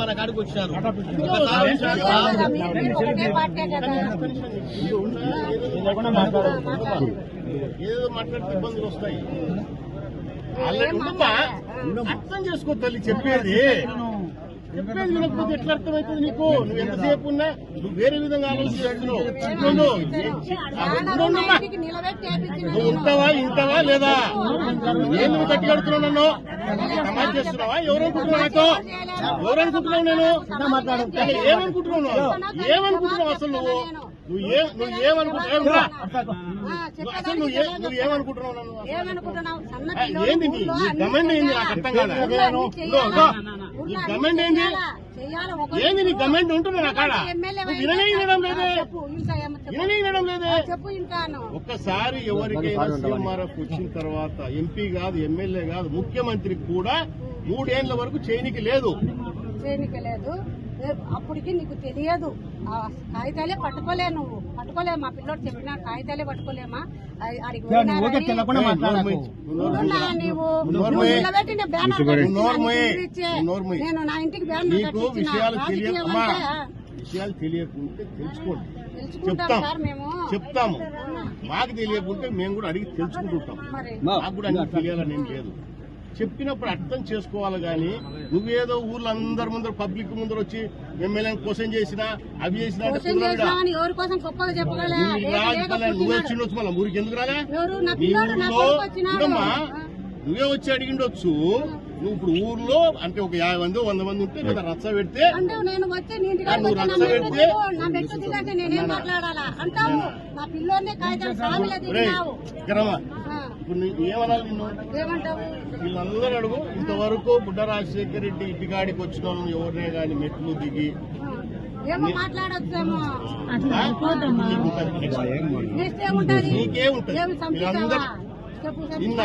మన కాడికి వచ్చారు ఏదో మాట్లాడితే ఇబ్బందులు వస్తాయి. అర్థం చేసుకో తల్లి చెప్పేది. చెప్పేది వినకపోతే ఎట్లా అర్థమవుతుంది నీకు? నువ్వు ఎంతసేపు ఉన్నా నువ్వు వేరే విధంగా నువ్వు ఉంటావా ఇంటావా లేదా? నేను నువ్వు గట్టి కడుతున్నావు సమాజ్ చేస్తున్నావా? ఎవరనుకుంటున్నావు నాతో? ఎవరనుకుంటున్నావు నేను? ఏమనుకుంటున్నావు? ఏమనుకుంటున్నావు అసలు నువ్వు? నువ్వు ఏ నువ్వు ఏమనుకుంటున్నావు అసలు నువ్వు ఏ నువ్వు ఏమనుకుంటున్నావు నన్ను? ఏంది నీ గమెంట్ ఏంది? నాకు అర్థం కాదు. నీ గమెంట్ ఏంది? ఏంది నీ గమెంట్ ఉంటున్నా నా కాడ? ఎమ్మెల్యే నువ్వు విననే వినడం లేదే. చెప్పు ఇంకా ఏమో చెప్పు. విననే వినడం లేదే. చెప్పు ఇంకాను. ఒక్కసారి ఎవరికైనా సీఎంఆర్ఎఫ్ వచ్చిన తర్వాత ఎంపీ కాదు ఎమ్మెల్యే కాదు ముఖ్యమంత్రికి కూడా మూడేళ్ళ వరకు చేయనికి లేదు. చేయనికలేదు అప్పటికి నీకు తెలియదు. ఆ కాగితాలే పట్టుకోలే నువ్వు. పట్టుకోలే మా పిల్లోడు చెప్పిన కాగితాలే పట్టుకోలేమా? మూయి. నీవు. నువ్వు. నిలబెట్టిన బ్యానర్. నేను నా ఇంటికి బ్యానర్ కట్టించిన. విషయాలు తెలియకుంటే తెలుసుకోండి. తెలుసుకుంటాం చెప్తాం. సార్ మేము. చెప్తాము. మాకు తెలియకుంటే మేము కూడా అడిగి తెలుసుకుంటుంటాం మరి. నాకు కూడా అన్ని తెలియాలని ఏం లేదు. చెప్పినప్పుడు అర్థం చేసుకోవాలి కానీ నువ్వేదో ఊర్లో అందరి ముందర పబ్లిక్ ముందర వచ్చి ఎమ్మెల్యే క్వశ్చన్ చేసినా అవి చేసినా కోసం నువ్వు. వచ్చిండొచ్చు మళ్ళీ. ఊరికి ఎందుకు రాలే? ఎవరు? నా నీ పిల్లోడు నా ఊర్లో కొడుకు వచ్చినాడు ఉండమ్మా నువ్వే వచ్చి అడిగిండొచ్చు. నువ్వు ఇప్పుడు ఊర్లో అంటే ఒక యాభై మంది వంద మంది ఉంటే కదా రచ్చ పెడితే అంటే నేను వచ్చి నీ ఇంటికి నువ్వు వచ్చి నా రచ్చ పెడితే- దిగు, ఇప్పుడు నీ- ఏమనాలి నిన్ను? ఏమంటావు? వీళ్ళందరూ అడుగు. ఇంతవరకు బుడ్డ రాజశేఖర రెడ్డి ఇంటికాడికి వచ్చిన ఎవరినే కానీ మెట్లు దిగి? నీకు ఉంటది. నీకే వీళ్ళందరూ నిన్న